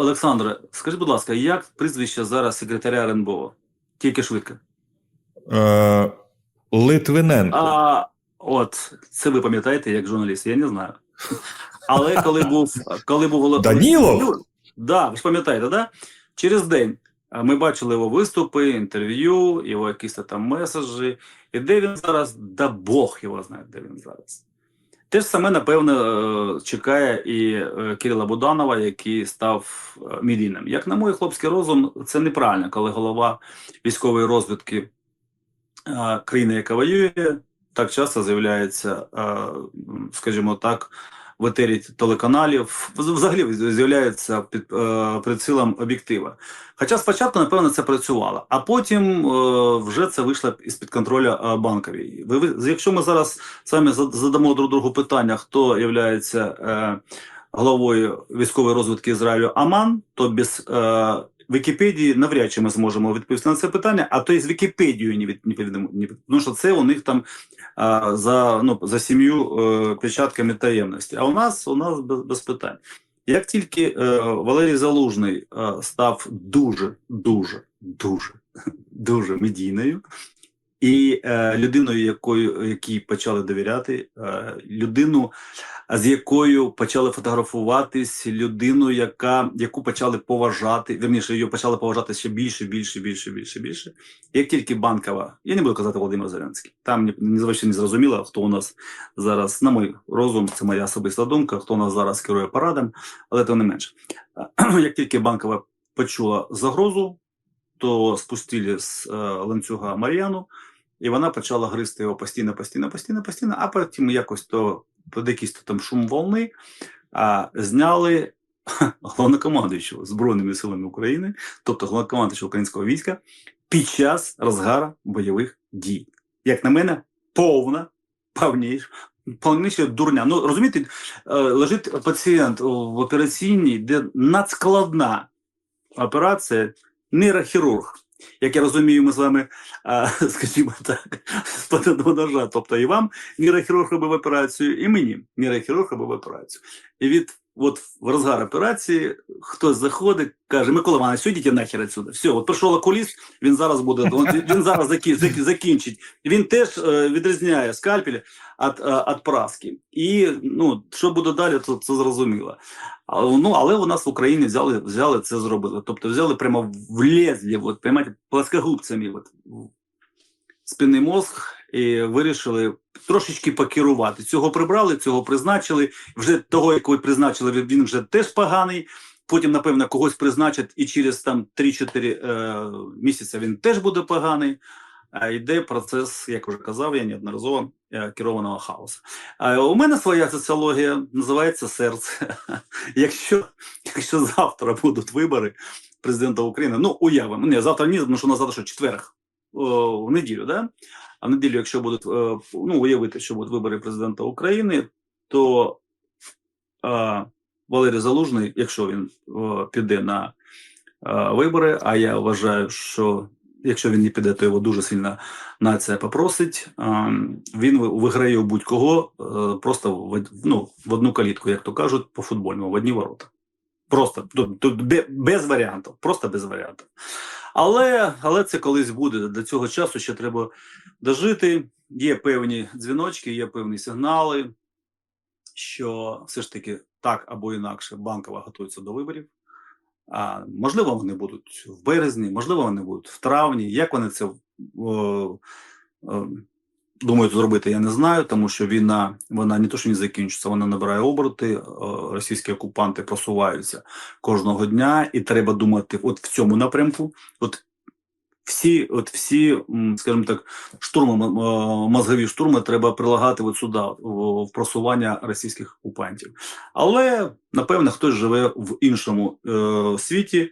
Олександре, скажіть, будь ласка, як прізвище зараз секретаря РНБО? Тільки швидко. Е, Литвиненко. А от це ви пам'ятаєте як журналіст, я не знаю. Але коли був коли був Данілов? Да, ви ж пам'ятаєте, да? Через день ми бачили його виступи, інтерв'ю, його якісь там меседжі. І де він зараз? Да Бог його знає, де він зараз. Те ж саме, напевно, е, чекає і е, Кирила Буданова, який став е, медійним. Як на мій хлопський розум, це неправильно, коли голова військової розвідки країни, яка воює, так часто з'являється, скажімо так, в етері телеканалів, взагалі з'являється під е, прицілом об'єктива. Хоча спочатку, напевно, це працювало, а потім е, вже це вийшло із-під контролю е, банковій. Якщо ми зараз самі зад- задамо друг другу питання, хто є е, головою військової розвідки Ізраїлю Аман, то без е, Вікіпедії навряд чи ми зможемо відповісти на це питання, а то й з Вікіпедією не від не ні, тому що це у них там а, за ну за сім'ю е, печатками таємності. А у нас у нас без, без питань. Як тільки е, Валерій Залужний е, став дуже, дуже, дуже, дуже медійною, і е, людиною, якою якій почали довіряти, е, людину, з якою почали фотографуватись, людину, яка яку почали поважати, вірніше, її почали поважати ще більше, більше, більше, більше, більше. Як тільки банкова, я не буду казати Володимир Зеленський, там звичайно не зрозуміло, хто у нас зараз, на мій розум, це моя особиста думка, хто у нас зараз керує парадом, але тим не менше. Як тільки банкова почула загрозу, то спустили з е, ланцюга Мар'яну, і вона почала гризти його постійно, постійно, постійно, постійно, а потім якось то під якийсь то там шум волни а, зняли головнокомандуючого Збройними силами України, тобто головнокомандуючого українського війська, під час розгара бойових дій. Як на мене, повна, повніш, повніше дурня. Ну розумієте, е, лежить пацієнт в операційній, де надскладна операція, нейрохірург. Як я розумію, ми з вами, а, скажімо так, поданого ножа. Тобто і вам нейрохірург робив операцію, і мені нейрохірург робив операцію. І від от в розгар операції хтось заходить, каже: Микола Іванович, сидіть нахер отсюда. Все, от прийшов окуліст, він зараз буде, він, зараз закі, закі, закінчить. Він теж е, відрізняє скальпель е, від праски. І ну, що буде далі, то це зрозуміло. Ну, але у нас в Україні взяли, взяли це зробили. Тобто взяли прямо влезли, от, плоскогубцями от, спинний мозг і вирішили трошечки покерувати. Цього прибрали, цього призначили. Вже того, якого призначили, він- вже теж поганий. Потім, напевно, когось призначать, і через там 3-4 е, місяці він теж буде поганий. А йде процес, як вже казав я неодноразово, е, керованого хаосу. А у мене своя соціологія називається серце. якщо, якщо завтра будуть вибори президента України, ну уявимо, ні, завтра ні, тому що на завтра що четверг, в неділю, да? А в неділю, якщо будуть е, ну, уявити, що будуть вибори президента України, то е, Валерій Залужний, якщо він е, піде на е, вибори, а я вважаю, що якщо він не піде, то його дуже сильно нація попросить. е, Він виграє у будь-кого просто в, ну, в одну калітку, як то кажуть, по футбольному, в одні ворота. Просто тут, тут без варіантів, просто без варіантів. Але, але це колись буде. До цього часу ще треба дожити. Є певні дзвіночки, є певні сигнали, що все ж таки так або інакше банкова готується до виборів. А, можливо, вони будуть в березні, можливо, вони будуть в травні. Як вони це о, думають зробити, я не знаю, тому що війна вона не то, що не закінчиться, вона набирає оберти. о, Російські окупанти просуваються кожного дня, і треба думати от в цьому напрямку. От всі, от всі, скажімо так, штурми, е, мозгові штурми треба прилагати от сюди, в просування російських окупантів. Але напевно хтось живе в іншому е, світі,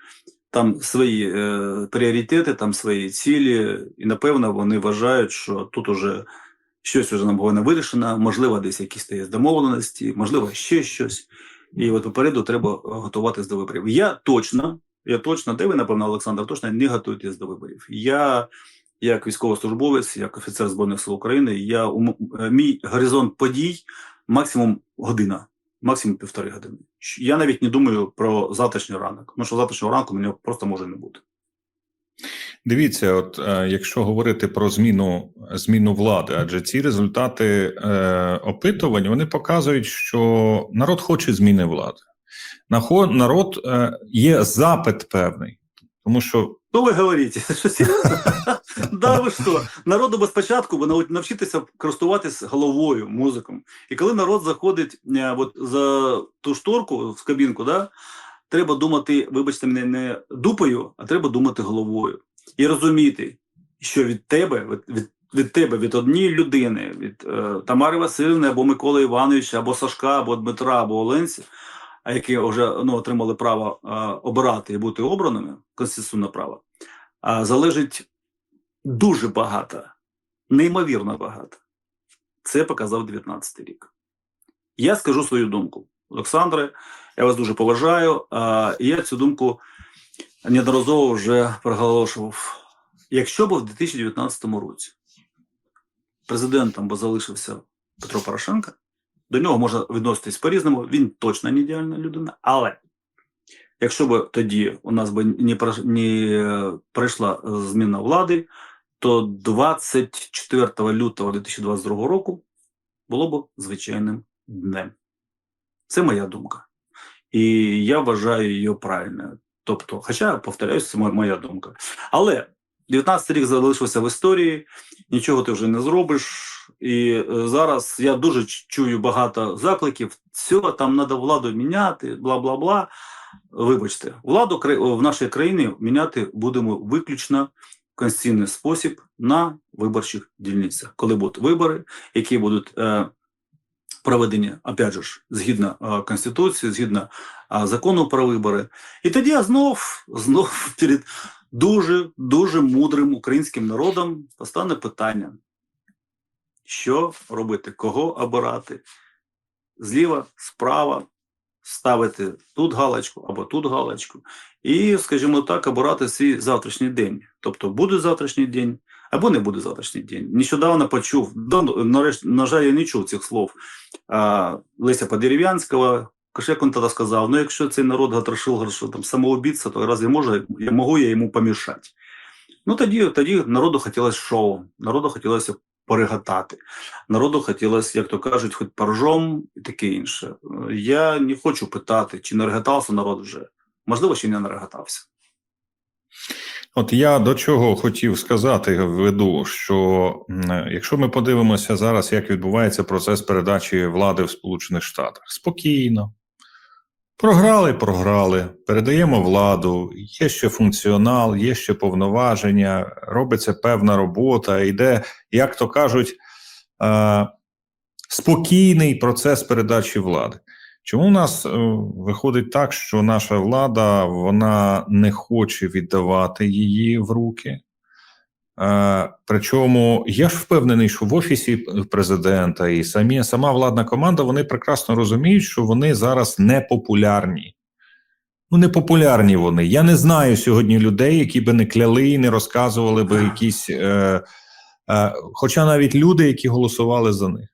там свої е, пріоритети, там свої цілі, і напевно вони вважають, що тут уже щось вже нам вирішено, можливо, десь якісь є домовленості, можливо, ще щось. І от попереду треба е, готуватись до виборів. Я точно, я точно, де ви, напевно, Олександр, точно не готуєтесь до виборів. Я, як військовослужбовець, як офіцер Збройних сил України, я, е, мій горизонт подій максимум година. максимум півтори години. Я навіть не думаю про завтрашній ранок, тому що завтрашнього ранку мене просто може не бути. Дивіться, от е, якщо говорити про зміну зміну влади, адже ці результати е, опитувань вони показують, що народ хоче зміни влади. Народ е, є запит певний, тому що Що ви говорите? Що серйозно? Да, ви що? Народу без початку ви навчитися користуватись головою, музиком. І коли народ заходить е, от, за ту шторку в кабінку, да, треба думати, вибачте мене, не дупою, а треба думати головою. І розуміти, що від тебе, від, від, тебе, від однієї людини, від е, Тамари Васильівни або Миколи Івановича, або Сашка, або Дмитра, або Оленці, а які вже ну, отримали право е, обирати і бути обраними, конституційне право, а, залежить дуже багато, неймовірно багато. Це показав 19 рік. Я скажу свою думку. Олександре, я вас дуже поважаю. А, і я цю думку неодноразово вже проголошував. Якщо б в 2019 році президентом би залишився Петро Порошенко, до нього можна відноситись по-різному, він точно не ідеальна людина, але якщо б тоді у нас би не, е, зміна влади, то 24 лютого 2022 року було б звичайним днем. Це моя думка. І я вважаю її правильною. Тобто, хоча, повторяюсь, це моя- думка. Але 19 рік залишився в історії, нічого ти вже не зробиш. І е, зараз я дуже чую багато закликів. Все, там треба владу міняти, бла бла бла. Вибачте, владу в нашій країні міняти будемо виключно в конституційний спосіб на виборчих дільницях, коли будуть вибори, які будуть е, проведені, опять же, згідно е, конституції, згідно е, закону про вибори. І тоді я знов, знов перед дуже дуже мудрим українським народом постане питання: що робити, кого обирати? Зліва, справа, ставити тут галочку або тут галочку, і, скажімо так, обирати свій завтрашній день. Тобто буде завтрашній день або не буде завтрашній день. Нещодавно почув, нарешті, на жаль, я не чув цих слов Леся Подерев'янського. Як він тоді сказав, ну якщо цей народ гатрошил, що там самоубийца, то разве може, я можу я йому помішати? Ну тоді, тоді народу хотілося шоу, народу хотілося перегатати. Народу хотілося, як то кажуть, хоч поржом і таке інше. Я не хочу питати, чи не регатався народ вже. Можливо, ще не нарегатався. От я до чого хотів сказати, веду, що якщо ми подивимося зараз, як відбувається процес передачі влади в Сполучених Штатах, спокійно. Програли, програли, передаємо владу, є ще функціонал, є ще повноваження, робиться певна робота, йде, як то кажуть, е, спокійний процес передачі влади. Чому у нас е, виходить так, що наша влада вона не хоче віддавати її в руки? Е, причому я ж впевнений, що в офісі президента і самі сама владна команда вони прекрасно розуміють, що вони зараз не популярні. Ну, не популярні вони. Я не знаю сьогодні людей, які би не кляли і не розказували би якісь. Е, е, хоча навіть люди, які голосували за них.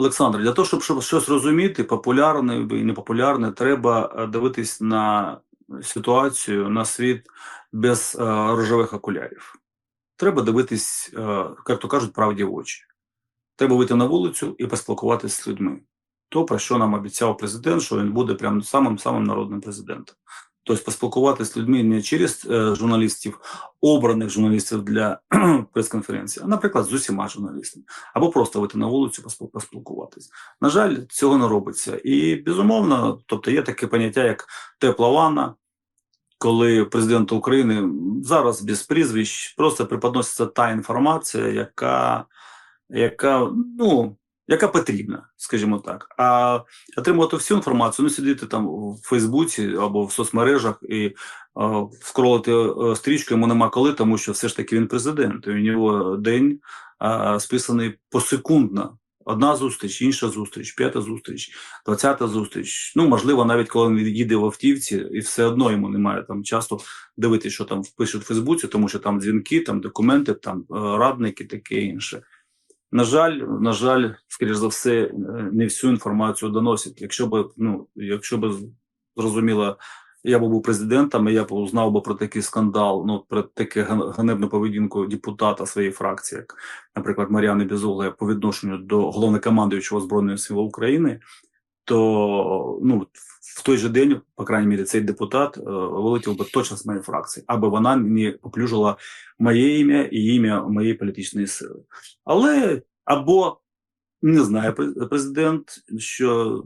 Олександр, для того, щоб, щось розуміти, популярне і непопулярне, треба е, дивитись на ситуацію, на світ без е, рожевих окулярів. Треба дивитись, е, як то кажуть, правді в очі. Треба вийти на вулицю і поспілкуватися з людьми. То, про що нам обіцяв президент, що він буде прям самим самим народним президентом. Тобто поспілкуватися з людьми не через е, журналістів, обраних журналістів для прес-конференції, а, наприклад, з усіма журналістами, або просто вийти на вулицю поспіл- поспілкуватись. На жаль, цього не робиться. І безумовно, тобто є таке поняття, як тепла ванна, коли президенту України зараз без прізвищ просто преподноситься та інформація, яка, яка ну. Яка потрібна, скажімо так, а отримувати всю інформацію, ну сидіти там в Фейсбуці або в соцмережах і е, скролити е, стрічку йому нема коли, тому що все ж таки він президент. І у нього день е, списаний посекундно. Одна зустріч, інша зустріч, п'ята зустріч, двадцята зустріч. Ну, можливо, навіть коли він їде в автівці, і все одно йому немає там часу дивитися, що там пишуть в Фейсбуці, тому що там дзвінки, там документи, там радники, таке інше. На жаль, на жаль, скоріш за все, е, не всю інформацію доносять. Якщо б, ну, якщо б зрозуміло, я був президентом, і я б узнав би про такий скандал, ну про таке га- ганебну поведінку депутата своєї фракції, як, наприклад, Мар'яни Безугла по відношенню до головнокомандуючого збройної сили України, то ну в той же день, по крайній мірі, цей депутат е, вилетів би точно з моєї фракції, аби вона не поплюжила моє ім'я і ім'я моєї політичної сили. Але або не знає пре- президент, що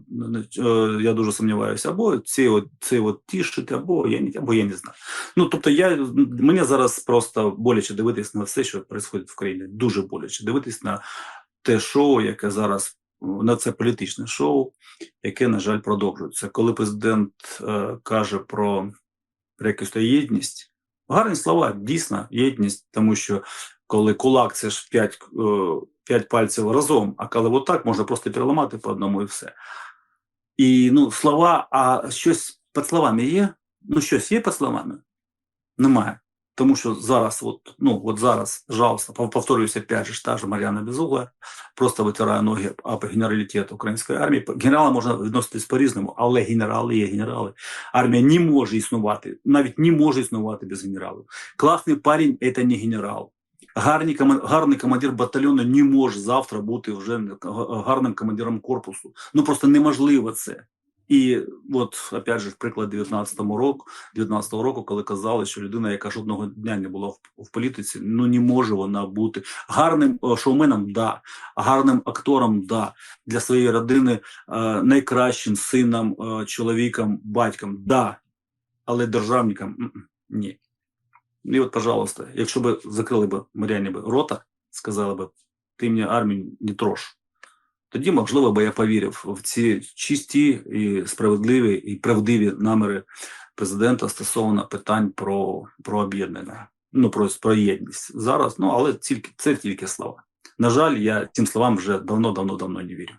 е, я дуже сумніваюся, або ці от, ці от тішить, або я або я не знаю. Ну тобто, я мені зараз просто боляче дивитись на все, що відбувається в країні. Дуже боляче дивитись на те шоу, яке зараз на це політичне шоу, яке, на жаль, продовжується. Коли президент е, каже про, якусь єдність, гарні слова, дійсно, єдність, тому що коли кулак це ж п'ять, е, пальців разом, а коли отак можна просто переламати по одному і все. І ну, слова, а щось під словами є? Ну, щось є під словами? Немає. Тому що зараз, от, ну, от зараз, жалко, повторююся, опять же, та ж Мар'яна Безугла просто витирає ноги об генералітет української армії. Генерала можна відноситись по-різному, але генерали є генерали. Армія не може існувати, навіть не може існувати без генералів. Класний парень – це не генерал. Гарний, гарний командир батальйону не може завтра бути вже гарним командиром корпусу. Ну просто неможливо це. І от опять же, в приклад 19-го року, 19-го року, коли казали, що людина, яка жодного дня не була в, в політиці, ну не може вона бути гарним шоуменом, да, гарним актором, да, для своєї родини е, найкращим сином, е, чоловіком, батьком, да, але державником ні. І от, пожалуйста, якщо б закрили б Мар'яні б рота, сказали б, ти мені армію не трош. Тоді, можливо, би я повірив в ці чисті і справедливі і правдиві наміри президента стосовно питань про, про об'єднання, ну про, про єдність. Зараз, ну але тільки це тільки слова. На жаль, я цим словам вже давно, давно, давно не вірю.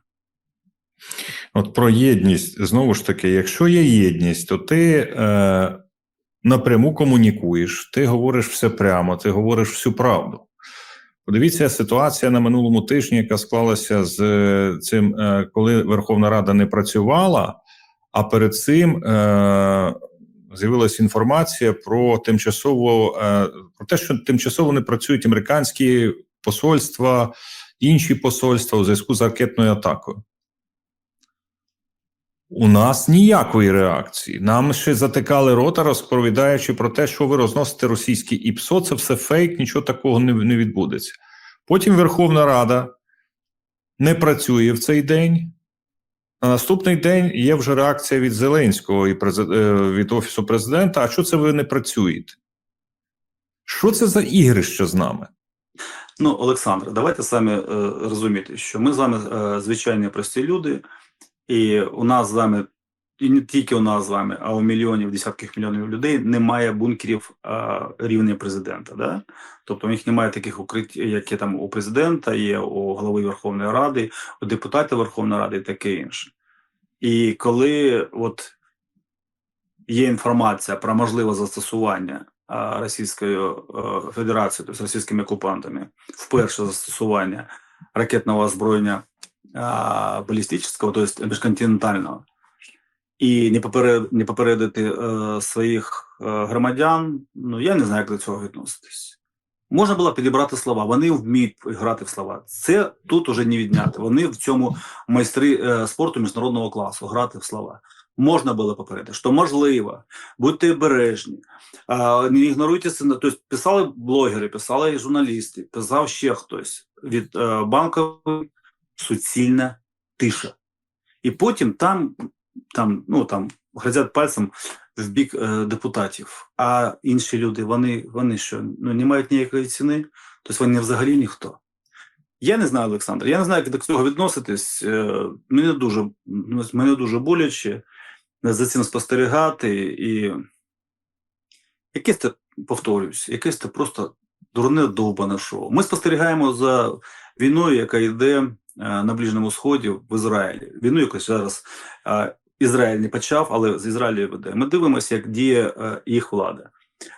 От про єдність знову ж таки, якщо є єдність, то ти е, напряму комунікуєш, ти говориш все прямо, ти говориш всю правду. Подивіться, ситуація на минулому тижні, яка склалася з е, цим, е, коли Верховна Рада не працювала, а перед цим е, з'явилася інформація про тимчасово про те, що тимчасово не працюють американські посольства, інші посольства у зв'язку з ракетною атакою. У нас ніякої реакції. Нам ще затикали рота, розповідаючи про те, що ви розносите російські ІПСО, це все фейк, нічого такого не, не відбудеться. Потім Верховна Рада не працює в цей день. На наступний день є вже реакція від Зеленського і е, від Офісу президента. А що це ви не працюєте? Що це за ігрище з нами? Ну, Олександр, давайте самі е, розуміти, що ми з вами е, звичайні прості люди, і у нас з вами, і не тільки у нас з вами, а у мільйонів, десятків мільйонів людей немає бункерів е, рівня президента. Да? Тобто у них немає таких укриттів, які там у президента, є у голови Верховної Ради, у депутатів Верховної Ради і таке інше. І коли от є інформація про можливе застосування а, Російською е, Федерацією, тобто російськими окупантами, вперше застосування ракетного озброєння балістичного, тобто міжконтинентального, і не поперед, не попередити е, своїх е, громадян, ну я не знаю, як до цього відноситись. Можна було підібрати слова. Вони вміють грати в слова. Це тут уже не відняти. Вони в цьому майстри е, спорту міжнародного класу грати в слова. Можна було попередити, що можливо, будьте обережні, а, не ігноруйте це. Тобто писали блогери, писали журналісти, писав ще хтось від е, банкової суцільна тиша. І потім там, там, ну там грозять пальцем в бік е, депутатів. А інші люди, вони, вони що, ну не мають ніякої ціни, тобто вони взагалі ніхто. Я не знаю, Олександр, я не знаю, як до цього відноситись. Е, Мені дуже, ну, мені дуже боляче за цим спостерігати і якесь це, повторюсь, якесь це просто дурне довбане шоу. Ми спостерігаємо за війною, яка йде на Ближньому Сході в Ізраїлі. Війну якось зараз е, Ізраїль не почав, але з Ізраїлю веде. Ми дивимося, як діє е, їх влада.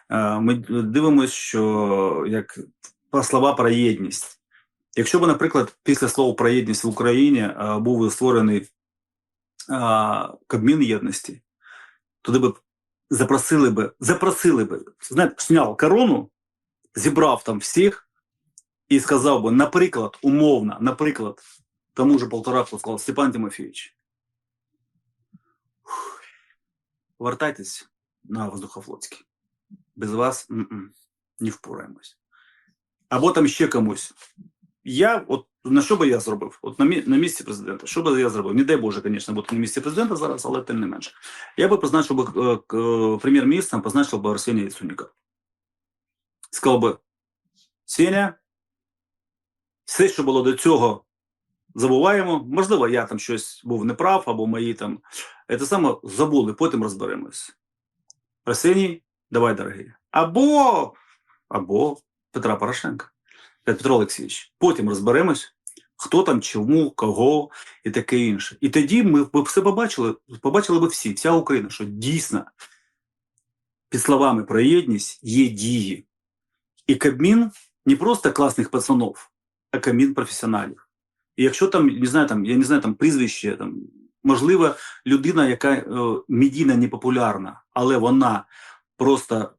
Е, Ми дивимося, що як слова про єдність. Якщо б, наприклад, після слова про єдність в Україні е, був створений е, Кабмін єдності, туди б запросили би, запросили би, знаєте, зняв корону, зібрав там всіх і сказав би, наприклад, умовно, наприклад, тому же Полтораку сказав Степан Тимофійович, фух, повертайтесь на воздухофлотський. Без вас м-м, не впораємось. Або там ще комусь. Я, от на що би я зробив? От на, мі, на місці президента, що би я зробив? Не дай Боже, звісно, бути на місці президента зараз, але тим не менше. Я би позначив би е, е, прем'єр-міністром, позначив би Арсенія Яценюка. Сказав би, Сеня, все, що було до цього, забуваємо. Можливо, я там щось був неправ, або мої там. Це саме забули, потім розберемось. Арсеній, давай, дорогий. Або, або Петра Порошенка. Петро Олексійович. Потім розберемось, хто там, чому, кого і таке інше. І тоді ми б все побачили, побачили б всі, вся Україна, що дійсно під словами про єдність є дії. І Кабмін не просто класних пацанов, Кабмін професіоналів. І якщо там, не знаю, там, я не знаю, там прізвище, там, можливо, людина, яка е, медійна непопулярна, але вона просто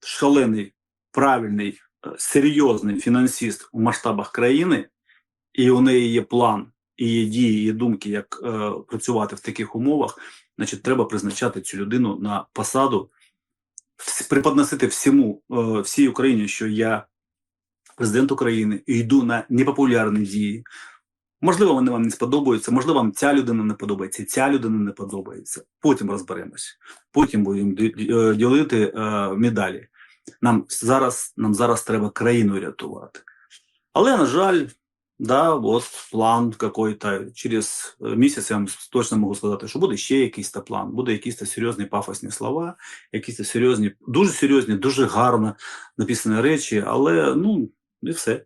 шалений, правильний, е, серйозний фінансист у масштабах країни, і у неї є план, і є дії, є думки, як е, працювати в таких умовах, значить, треба призначати цю людину на посаду, преподносити всьому, е, всій Україні, що я президент України і йду на непопулярні дії. Можливо, вони вам не сподобаються, можливо, вам ця людина не подобається, ця людина не подобається. Потім розберемось. Потім будемо е, ділити е, медалі. Нам зараз, нам зараз треба країну рятувати. Але, на жаль, да, от план какой-то. Через е, місяць я вам точно можу сказати, що буде ще якийсь то план, буде якісь серйозні пафосні слова, якісь серйозні, дуже серйозні, дуже гарно написані речі, але ну, і все.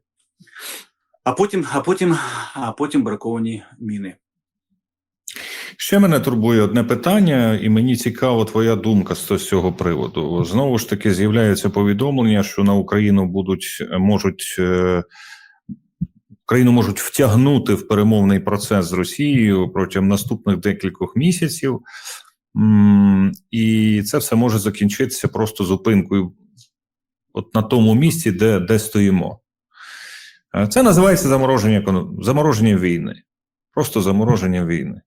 А потім, а потім, а потім браковані міни. Ще мене турбує одне питання, і мені цікава твоя думка з цього приводу. Знову ж таки, з'являється повідомлення, що на Україну будуть можуть е, Україну можуть втягнути в перемовний процес з Росією протягом наступних декількох місяців, і це все може закінчитися просто зупинкою, от на тому місці, де, де стоїмо. Це називається замороження, замороження війни. Просто замороження війни.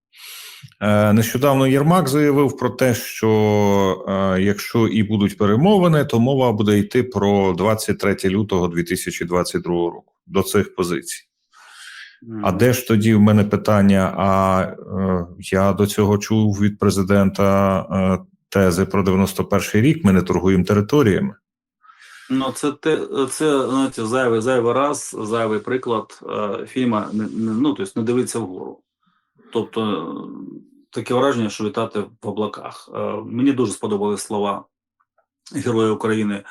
Е, Нещодавно Єрмак заявив про те, що е, якщо і будуть перемовини, то мова буде йти про 23 лютого 2022 року до цих позицій. А де ж тоді в мене питання? А е, я до цього чув від президента е, тези про 91-й рік. Ми не торгуємо територіями. Ну, це те, це знаєте, зайвий, зайвий раз, зайвий приклад е, фільма ну, тобто не дивиться вгору. Тобто е, таке враження, що літати в облаках. Е, мені дуже сподобались слова Героя України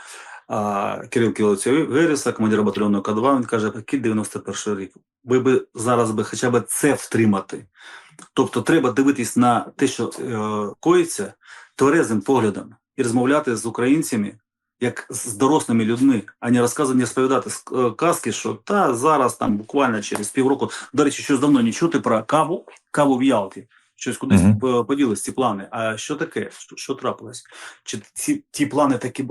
е, Кирил Кілоця Вереса, командира батальйону К2. Він каже, який 91 рік. Ви би зараз би хоча б це втримати. Тобто треба дивитись на те, що е, коїться, тверезим поглядом і розмовляти з українцями як з дорослими людьми, а не розказувати, не розповідати ск- е, казки, що та зараз там буквально через півроку. До речі, щось давно не чути про каву, каву в Ялті. Щось кудись mm -hmm. поділись ці плани. А що таке? Що, що трапилось? Чи ці ті плани такі,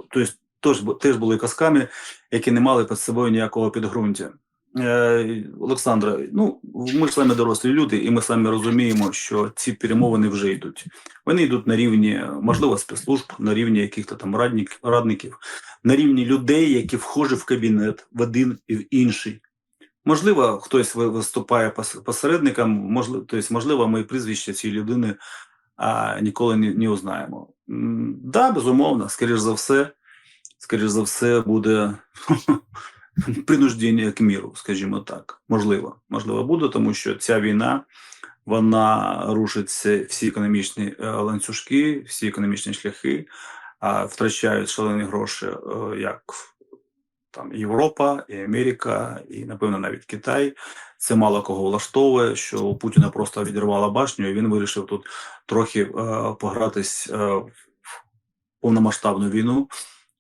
тобто теж були казками, які не мали під собою ніякого підґрунтя. Е, Олександра, ну ми ж вами дорослі люди, і ми вами розуміємо, що ці перемовини вже йдуть. Вони йдуть на рівні, можливо, спецслужб, на рівні яких-то там радник, радників, на рівні людей, які вхожі в кабінет в один і в інший. Можливо, хтось виступає пос- посередником, можливо, тобто, можливо, ми прізвище цієї людини а, ніколи не, не узнаємо. М, Да, безумовно, скоріш за все, скоріш за все, буде принуждення к міру, скажімо так. Можливо, можливо, буде, тому що ця війна вона рушить всі економічні е, ланцюжки, всі економічні шляхи, втрачають шалені гроші, е, як там Європа, і Америка, і напевно навіть Китай. Це мало кого влаштовує, що у Путіна просто відірвала башню, і він вирішив тут трохи е, погратись в повномасштабну війну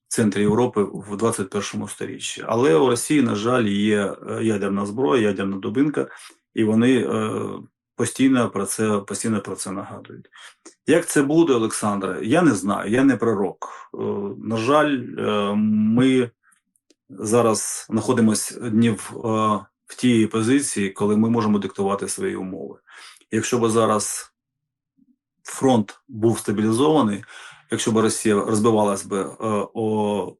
центрі Європи в 21 сторіччі. Але у Росії, на жаль, є е, ядерна зброя, ядерна дубинка, і вони е, постійно про це постійно про це нагадують. Як це буде, Олександре? Я не знаю, я не пророк. Е, на жаль, ми зараз знаходимося днів в тій позиції, коли ми можемо диктувати свої умови. Якщо б зараз фронт був стабілізований, якщо б Росія розбивалась би е,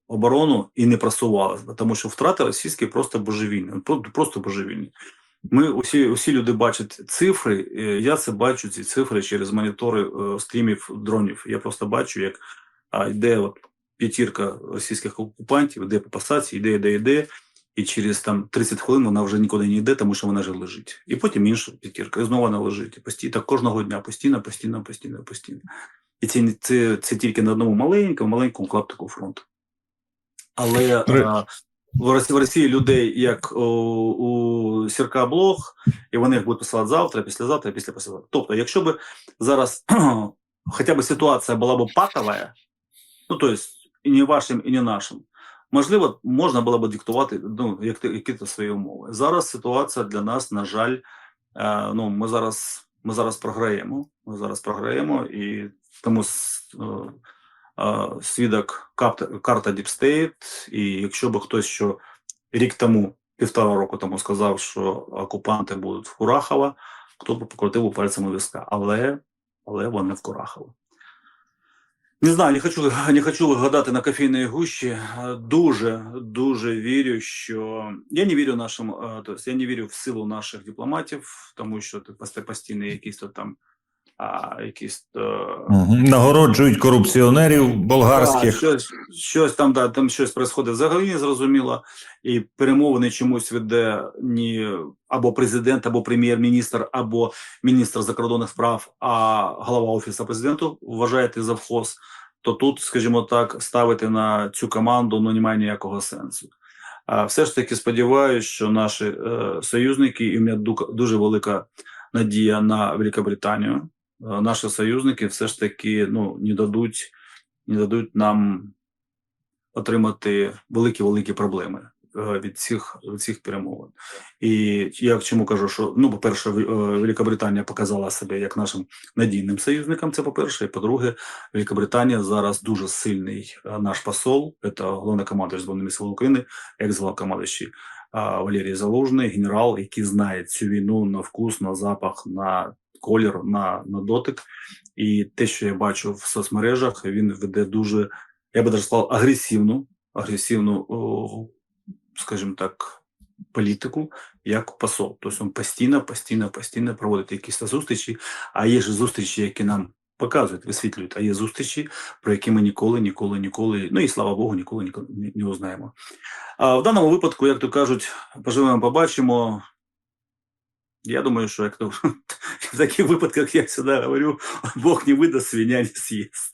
оборону і не просувалась би, тому що втрати російські просто божевільні, просто божевільні. Ми усі, усі люди бачать цифри. Я це бачу ці цифри через монітори е, стрімів дронів. Я просто бачу, як йде от п'ятірка російських окупантів, йде по пасації, йде, йде, йде. І через там 30 хвилин вона вже нікуди не йде, тому що вона вже лежить. І потім інша п'ятірка, і знову вона лежить. І постійно, так кожного дня, постійно, постійно, постійно, постійно. І це, це, це тільки на одному маленькому, маленькому клаптику фронту. Але а, в Росії, в Росії людей, як у, у Сірка Блох, і вони їх будуть посилати завтра, післязавтра, після післязавтра. Тобто, якщо б зараз хоча б ситуація була б патова, ну то есть і не вашим, і не нашим, можливо, можна було б диктувати ну, як, якісь свої умови. Зараз ситуація для нас, на жаль, е, ну, ми зараз, ми зараз програємо. Ми зараз програємо, і тому е, е, свідок карта, State, і якщо б хтось що рік тому, півтора року тому сказав, що окупанти будуть в Курахова, хто б покрутив пальцем у виска. Але, але вони в Курахово. Не знаю, не хочу, не хочу гадати на кофейної гущі. Дуже, дуже вірю, що я не вірю нашим, тобто я не вірю в силу наших дипломатів, тому що постійно якісь то там а, якісь е, Нагороджують корупціонерів болгарських. щось, щось там, да, там щось происходить взагалі незрозуміло, і перемовини чомусь веде ні або президент, або прем'єр-міністр, або міністр закордонних справ, а голова офісу президенту вважає ти завхоз, то тут, скажімо так, ставити на цю команду ну немає ніякого сенсу. А все ж таки сподіваюся, що наші е, союзники, і в мене дуже велика надія на Великобританію. Е, наші союзники все ж таки ну, не дадуть не дадуть нам отримати великі-великі проблеми е, від цих, від цих перемовин. І я чому кажу, що ну, по-перше, е, Великобританія показала себе як нашим надійним союзником. Це по-перше, і по-друге, Великобританія зараз дуже сильний наш посол, це головнокомандуючий Збройними силами України, екс-головнокомандуючий е, Валерій Залужний, генерал, який знає цю війну на вкус, на запах, на колір, на, на дотик. І те, що я бачу в соцмережах, він веде дуже, я би даже сказав, агресивну, агресивну, скажімо так, політику як посол. Тобто він постійно, постійно, постійно проводить якісь зустрічі, а є ж зустрічі, які нам показують, висвітлюють, а є зустрічі, про які ми ніколи, ніколи, ніколи, ну і слава Богу, ніколи ніколи не, узнаємо. А в даному випадку, як то кажуть, поживемо, побачимо. Я думаю, що як то в таких випадках, я всегда говорю, Бог не видасть, свиня не з'їсть.